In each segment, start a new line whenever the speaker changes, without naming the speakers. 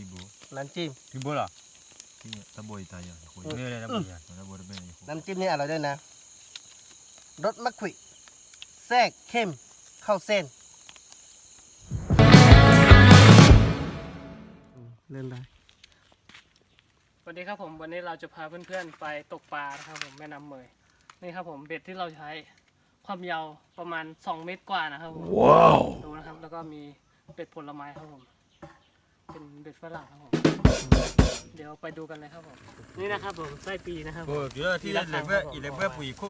Kibo.
น้ำจิ้ม
Kibo lah.
Ini tabur Italia. Kau
Hmm.
Ni dah boleh ya.
tabur dah banyak.
น้ำจิ้มนี่อร่อยด้วยนะรสมะขวิแทรกเข้มเข้าเส้นอืมเริ่มได้
สวัสดีครับผมวันนี้เราจะพาเพื่อนๆไปตกปลานะครับผมแม่น้ำเมยนี่ครับผมเบ็ดที่เราใช้ความยาวประมาณ 2 เมตรกว่านะครับผมว้าวดูนะครับแล้วก็มีเบ็ดผลไม้ครับผม เป็นเบ็ดฝรั่งครับผม เดี๋ยวไปดูกันเลยครับผม นี่นะครับผมไส้ปีนะครับผม
Oh, kira tidak level, level pun ikut.
น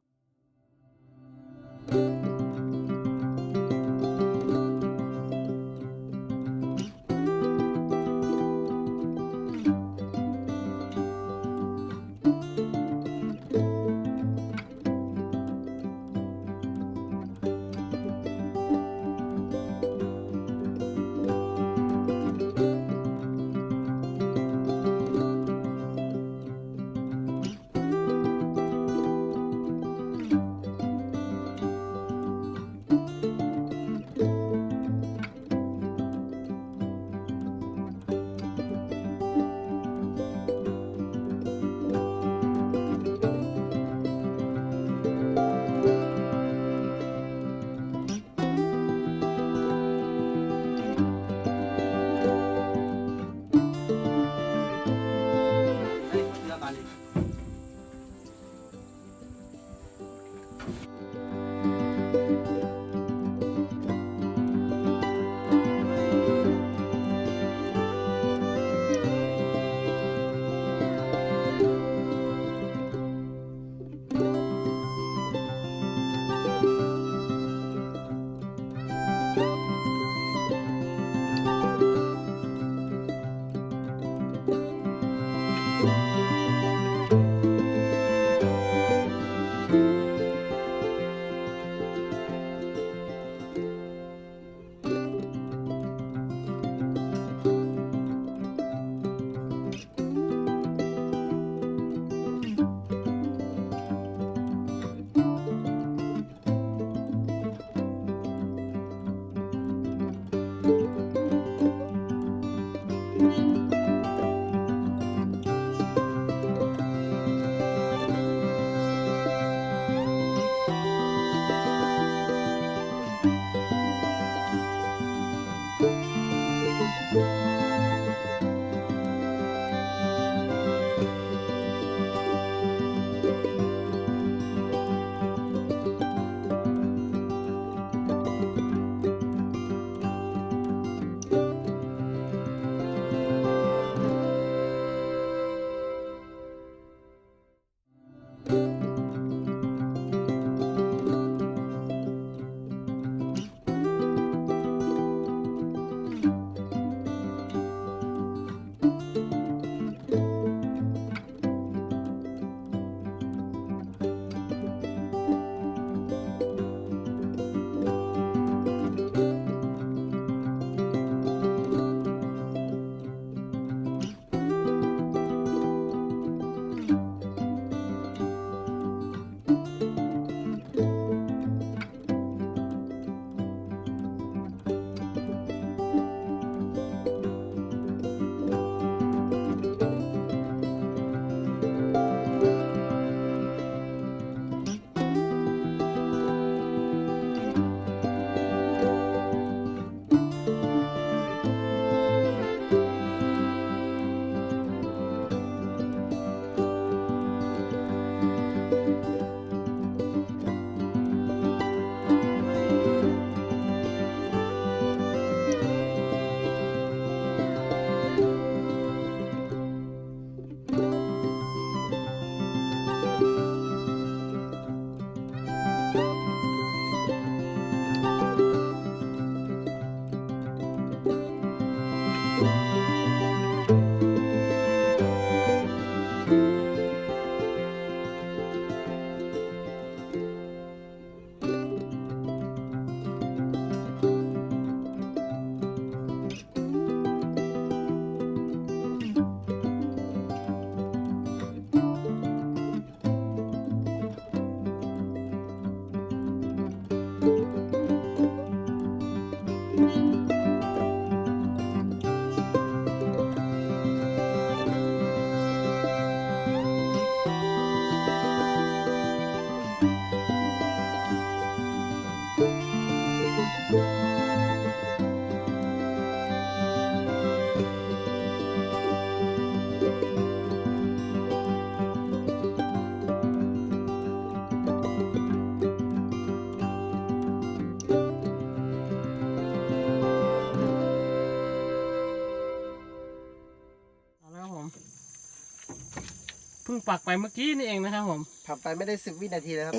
พิ่งปักไปเมื่อกี้นี่เองนะครับผม
ทำไปไม่ได้สิบวินาทีนะครับ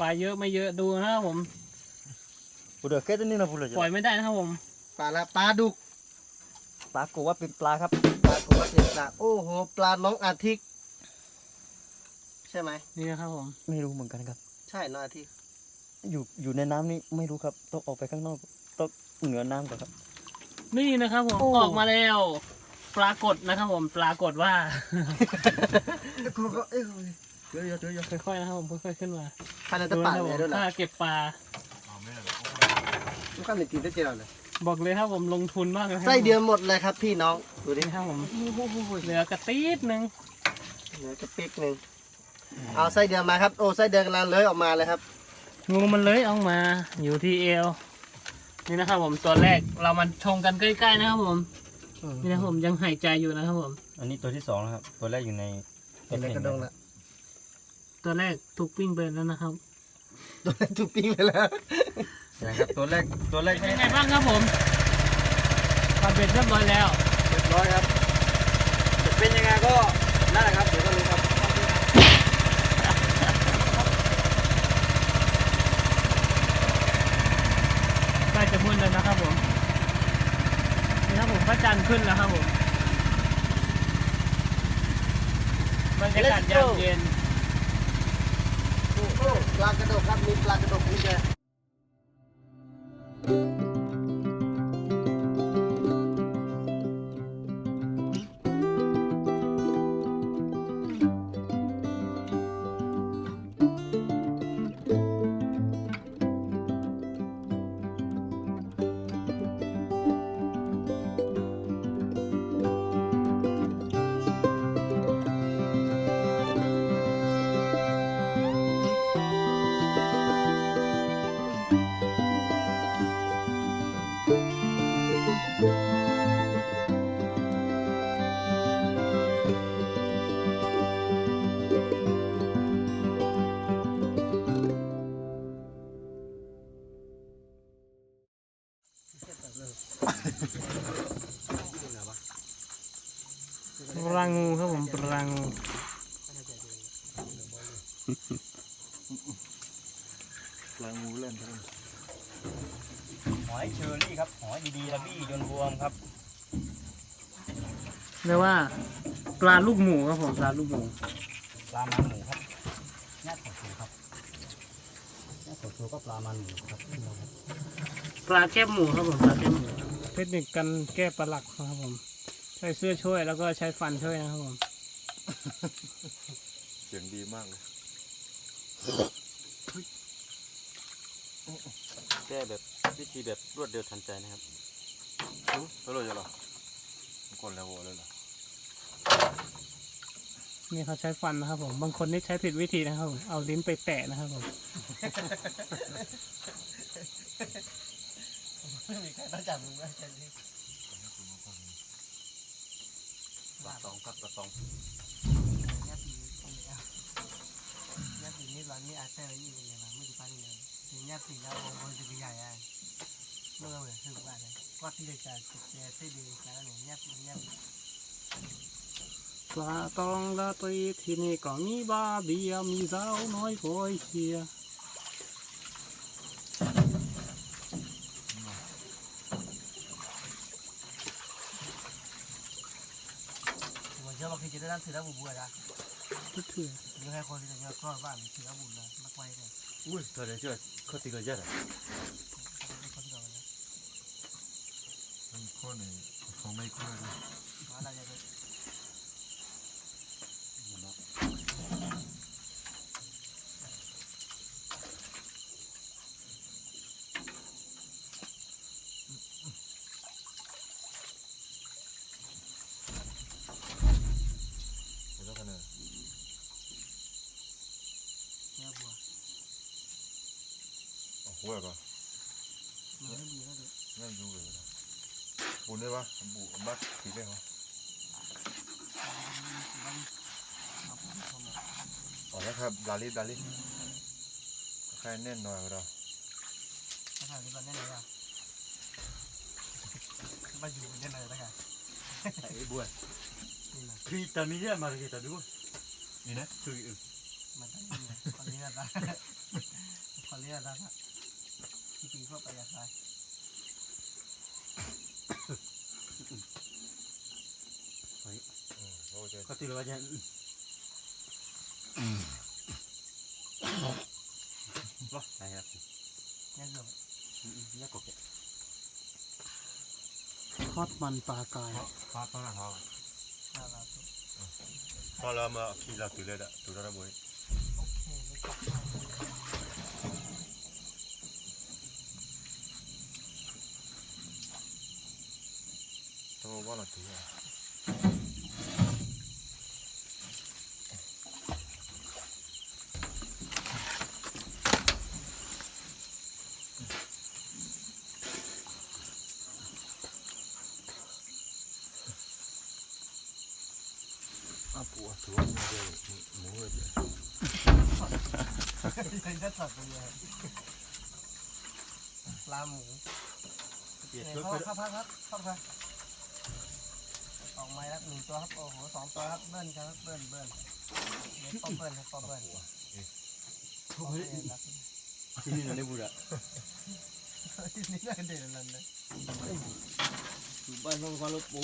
ปลาเยอะไม่เยอะดูนะครับผม
udah kayak ini lah
ปล่อยไม่ได้นะครับผม
ปลาละปลาดุก
ปลากูว่าเป็นปลาครับ
ปลาโกว่าเป็นปลาโอ้โห ปลาน้องอาทิตย์ใช่ไหม
นี่นะครับผม
ไม่รู้เหมือนกันครับ
ใช่น้องอาทิตย์
อยู่อยู่ในน้ำนี่ไม่รู้ครับ ต้องออกไปข้างนอก ต้องเหนือน้ำก่อนครับ
นี่นะครับผม ออกมาแล้ว ปรากฏนะครับผมปรากฏว่า
เอ้ยเดี๋ยวเดี๋ยวเดี๋ยวเดี๋ยว
ค่อยๆนะครับผมค่อยๆขึ้นมา
พันธุ์ตะ
ดู
ป่า
นะครับผ
เล
ม
ยด้วยเหรอ
ถ้าเก็บปลา
เอาไม่ได้หรอก
ลูกข้ามในตีนได้เจอเลย
บอกเลยครับผมลงทุนมากเลยครับ
ไส้เดียวหมดเลยครับพี่น้อง ดูดิ
นี่ครับผมเหลือกระตีดหนึ่ง
เหลือกระปิกหนึ่งเอาไส้เดือนมาครับ โอ้ไส้เดือนกำลังเลื้อยออกมาเลยครับ
งูมันเลยออกมาอยู่ที่เอวนี่นะครับผมตัวแรกเรามาชมกันใกล้ๆนะครับผม นี่นะครับผมยังหายใจอยู่นะครับผม
อันนี้ตัวที่สองนะครับ ตัวแรกอยู่ใน
เป็นในกระดงละ
ตัวแรกถูกปิ้งไปแล้วนะครับ
ตัวนั้นถูกปิ้งไปแล้ว
นะครับตัวแรกตัวแรก
เป็นยังไงบ้างครับผมปลาเบ็ดเรียบร้อยแล้ว
เรียบร้อยครับจะเป็นยังไงก็นั่นแหละครับเดี๋ยวก็รู้ครับ
ใกล้จะมืดแล้วนะครับผมนี่ครับผม พระจันทร์ขึ้นแล้วครับผมบรรยากาศยามเย็น
โอ้โหปลากระดกครับมีปลากระดกนี่แก
ปลางูครับผมปลางู
กลางงูเล่นทั้ง
หอยเชอรี่ครับหอยดีๆระบี้ยนรวมครับ
เรียกว่า ปลาลูกหมูครับผมปลาลูกหมู
ปลามันหมูครับแง่ขอชูครับแง่ขอชูก็ปลามันหมูครับพี่น้องครับ
ปลาแก้มหมูครับผมปลาแก้มหมู เทคนิคการแก้ปลาหลักนะครับผม ใช้เสื้อช่วยแล้วก็ใช้ฟันช่วยนะครับผม
เสียงดีมากเลย
แก้แบบวิธีแบบรวดเร็วทันใจนะครับ
แล้วเราจะหรอคนแล้วโวเลยเหรอ
นี่เขาใช้ฟันนะครับผม บางคนนี่ใช้ผิดวิธีนะครับผมเอาลิ้นไปแตะนะครับผม
ไม่มีใครต้องจับมึงนะแค่นี้
ปลาตองครับปลาตอง
ญาติญาตินี่ร้านนี้อาจจะไม่มีเลยนะไม่ได้ปานี่เลยถึงญาติแล้วโอ้ยจะใหญ่อะไม่ต้องเลยคือว่าเลยก็ที่จะจ่ายเสียเสียดีแล้วเนี่ยญาติญาติ
ปลาตองละตีที่นี่ก็มีบาเบียมีสาวน้อยคอยเชียร์
ผมเชื่อว่าคือจะได้นั่นถือแล้วบุบวยนะ
ทุกเถื่อ
หรือให้คนที่จะเยอดก็บ้านถือแล้วบุเลยมักไว้เลย
อุ้ยเธอเดียวเชื่อเขาตีกันเยบ
คนที่เราเนี่ย
มันโค่นเลยเขาไม่ค่นเลย
อะไรจะ
เดี๋ยวกันเนอะ
เนี่ยบัว
เอา หัวก่อน
มันไม่ดีแล้วเลย
นั่นดูเลยนะบุญได้ปะบุญบักสีได้ปะอ๋อแล้วครับดาลิดาลิใครแน่นหน่อยเรา
ถ้าทำนี้มันแน่เลยอะมาอยู่แน่เลยแล้วกัน
ไอ้บัวครีตามิเยอะมาเลยตาดู
เนี่
นะคือ
มันต้องยิงเลยขอเรียกนะขอเรียกนะที่ ปีเข้าไปอยากไร
โอ้เจอ
ก็ตื่นแล้วจะว่าไหนครับ
เนี่ยเกือบ
เนี่ยก็เก็บ
ทอดมันปลากาย
ฟาดต้นหน้าท้อง
น่ารัก
พอเรามาขี่เราตื่นเลยอะตื่นแล้วนะบุ้ย
โอเคไม่จับ
ต้องว่าเราตื่นอะ
อะปัวถือว่ามันจ
ครับครับครับครับครับออกไม้แล้วหนึ่งตัวครับโอ้โหสองตัวครับเบิ้ลครับเบิ้ลเบิ้ลเดี๋ยวป๊อปเบิ้ลครับป๊อปเบิ้ลโอเคครับ
ที่นี่เราได้บุญอะ
นี่น่าเด่นนั่นเลย
บ้านเราก็เราโอ้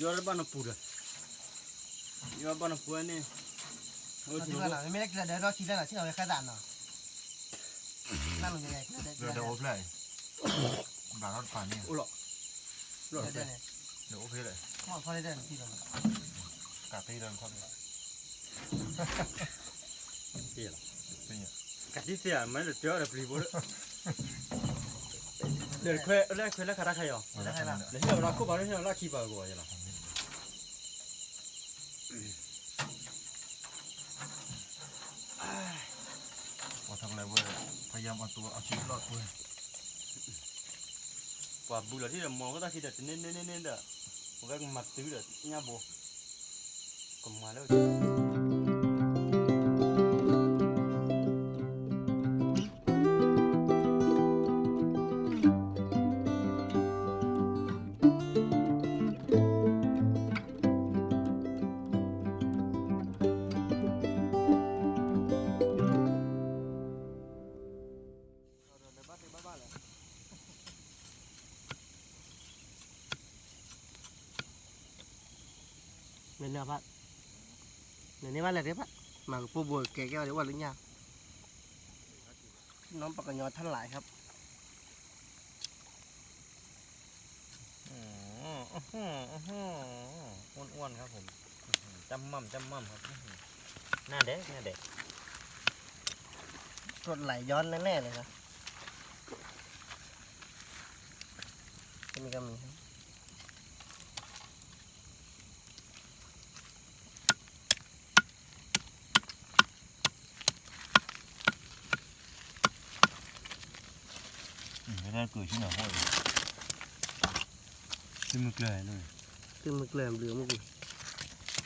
ยอดบ้านเราปูดยอดบ้านเราปูนี่โอ้ย
ที่ว่าหน่อได้กินเดินที่เราไปขนาดหน่อยนั่งลงยังไงเดี๋ยว
เรือเดี๋ยวโอ้เพลย์บางรถป่านนี่
โอ้หรอหรอ
เดี๋ยวเนี่ย
เดี๋ยวโอ้เพลย์เลย
พ่อพ่อได้เดินที่เรา
กาตีเดินเขาไป
เปลี่ยน
เป็นอย่าง
กัดที่เสียไมันจะเจออะไรปรีบุญเดี๋ยวเคยแรกเคยแรกคาราใครอะ
แล้วใครละ
เดี๋ยวเราคู่บ้านเราเราขี้บ้ากูอะยัง
ว่าทำอะไรเว้ยพยายามเอาตัวเอาชีวิตรอดเว้ย
กว่าบุหรี่ที่เรามองก็ต้องคิดแต่เน้นเน้นเน้นเน้นเด้อ ผมก็มาตื้อเด้
รได้ปะหมากปูบัวแก่แก้วเดี๋ยวว่าหรือยังน้องปากกยอท่านหลายครับ
อ้วนๆครับผมจำมั่มจำมั่มครับหน้าเด็กหน้าเด็ก
กดไหลย้อนแน่ๆเลยนะก็มีก็มีครับ
ไม่ได้เกิดที่ไหนห้อย
ขึ้นมือเกลือเลย
คือมึกเหลือมเหลือมึก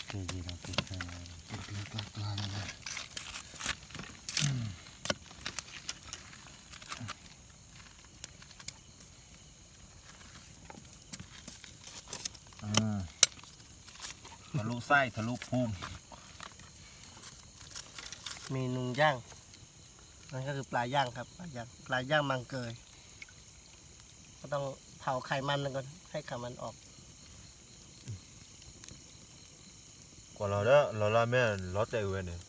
เกลือเราเกลือ
เกิดเกิดเกิดเกิดอะไรอืมทะลุไส้ทะลุพุง
เมนูย่างนั่นก็คือปลาย่างครับปลาย่างปลาย่างมังเกย ต้องเผาไขมันมันก่อนให้ไขมันออก
กว่าเราเด้อเราละแม่รถใจเว้ยเนี่ย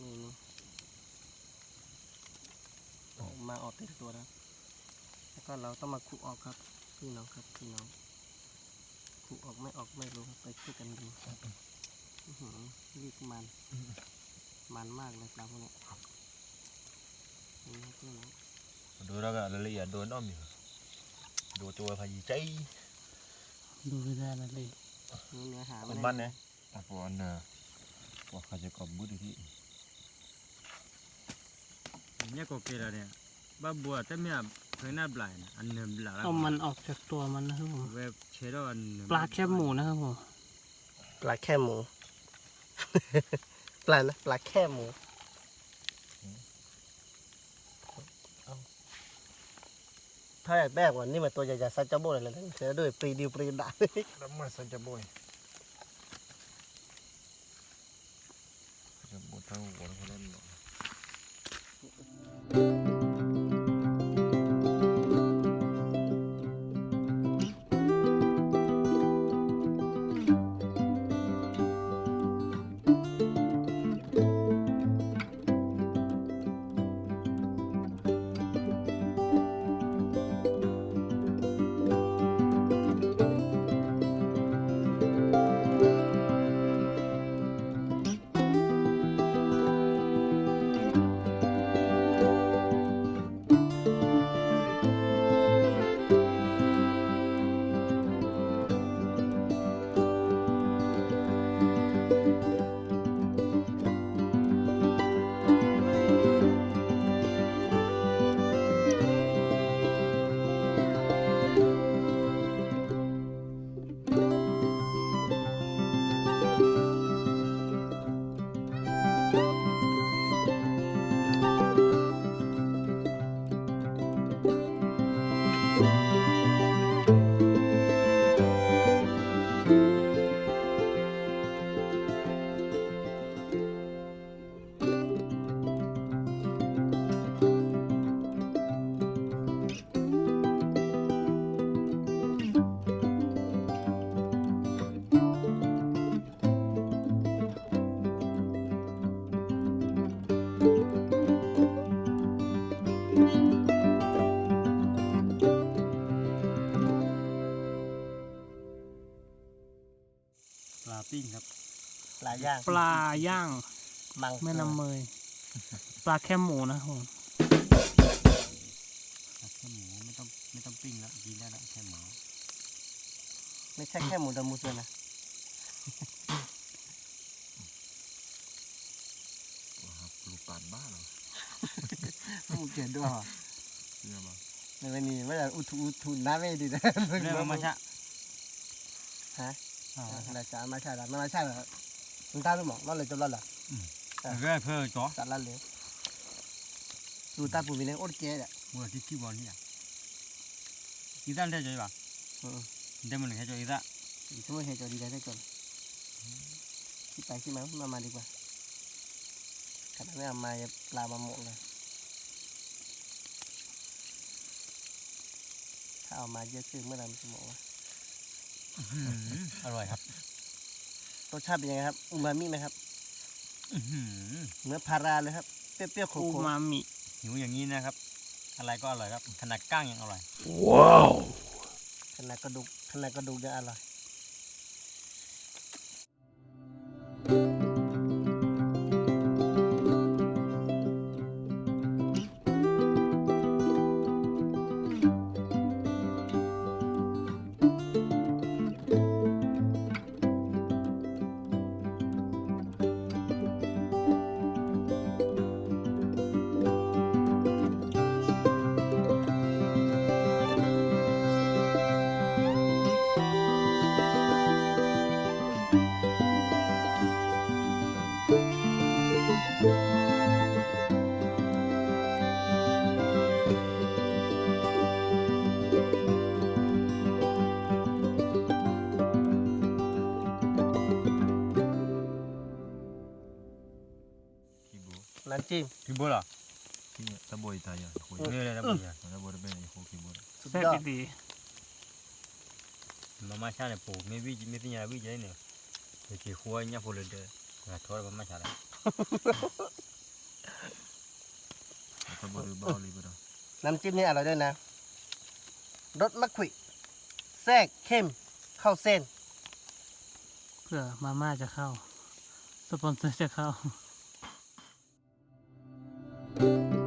นี่นี่ออกมาออกเต็มตัวแล้วแล้วก็เราต้องมาขุออกครับ พี่น้องครับพี่น้องขุออกไม่ออกไม่รู้ครับไปช่วยกันดูอื้อหือรีกมัน มันมากเลยปลาพวกเนี้ยนี่ครับพี่น้อง
ดูแล้วก็รายละเอียดโดนอ้อมอยู่ดูตัวพายีใจ
ดูไม่ได้นั่นเลย
นี่เนื้อหา
คนบ้านเนี่ยอะปอนเนอะว่าเขาจะกอบบุตรที่
เนี่ยก็เกลือเนี่ยบ้าบัวแต่ไม่เคยน่าบลายนะอันเนิมบลาย
เอามันออกจากตัวมันนะครับผม
เว็บเชดอัน
ปลาแคบหมูนะครับผม
ปลาแค่หมูป ลานะปลาแค่หมูเอาทถ้าอยากได้กว่านี่มันตัวใหญ่ๆซัดจัมโบ้เลยนะเสือด้วยปรีดิวปรีดา
แล้วมาสันจะบ่อยจะบ่เท่าหัวเขาเล่นหรอ
ลา
ย่าง
ปลาย่าง
มัง
แม่น้ำเมย ปลาแคมหมูนะครับผม
แค่หมูไม่ต้องไม่ต้องปิ้งแล้วกินได้แล้วแค่หมู
ไม่ใช่แค่หมูดำมูสเลยนะ
ว่าครับลูกปานบ้าเหรอ
หมูเกิดด้วยเหรอ
เชื่อมั้ย
ในวันนี้ไม่ได้อุทุอุทุนน้ำไม่ดีนะ
เรียกว่ามาชะ
ฮะ
อ่า
เราจะมาใช่หรอไม่มาใช่หรอ มึงตามรู้มั้งนั่นเลยจบแล้วเหรอ
เรื่อยเพื่อจ่อ
สัตว์ละเลยดูตาปูมีเลี้ยงอดเจ๊อะ
เมื่อที่ที่บอลนี่อะอีด้านได้จ่อยป่ะ
อืม
ได้มันแค่จ่อยอีด้า
อีกชั่วโมงเฮจอดีใจได้ก่อนที่ไปที่มามามาดีกว่าขนาดไม่เอามาปลามาหมกเลยถ้าเอามาเยอะขึ้นเมื่อไหร่มันจะหมกวะ
อร่อยครับ
รสชาติเป็นยังไงครับอูมามิไหมครับ
อื้อหือ
เนื้อพาราเลยครับ เปรี้ยวๆโข
อู
ก
มามิ
หิวอย่างนี้นะครับ อะไรก็อร่อยครับขนาดก้างยังอร่อย
ๆขนาดกระดูกขนาดกระดูกยังอร่อย จิ้ม
ที่บัวเหรอ
ขี้ตะบอยตายอะคุย
นี่เลยนะบัวเนี่ย
ตะบอยเป็นไอ้โคขี้บู
สุด
แซ่บ
ยอด
ดี
มามาชาเนี่ยปูไม่วิจิไม่ติญาวิจัยเนี่ยเดี๋ยวจีหัวเนี่ยพูดเลยเด้อทอดมามาชาละ
ตะบอยบ้าเลยบ่ดอ
น้ำจิ้มนี่อร่อยด้วยนะรสมะขวิแทรกเข้มเข้าเส้น
เพื่อมาม่าจะเข้า สปอนเซอร์จะเข้า
เ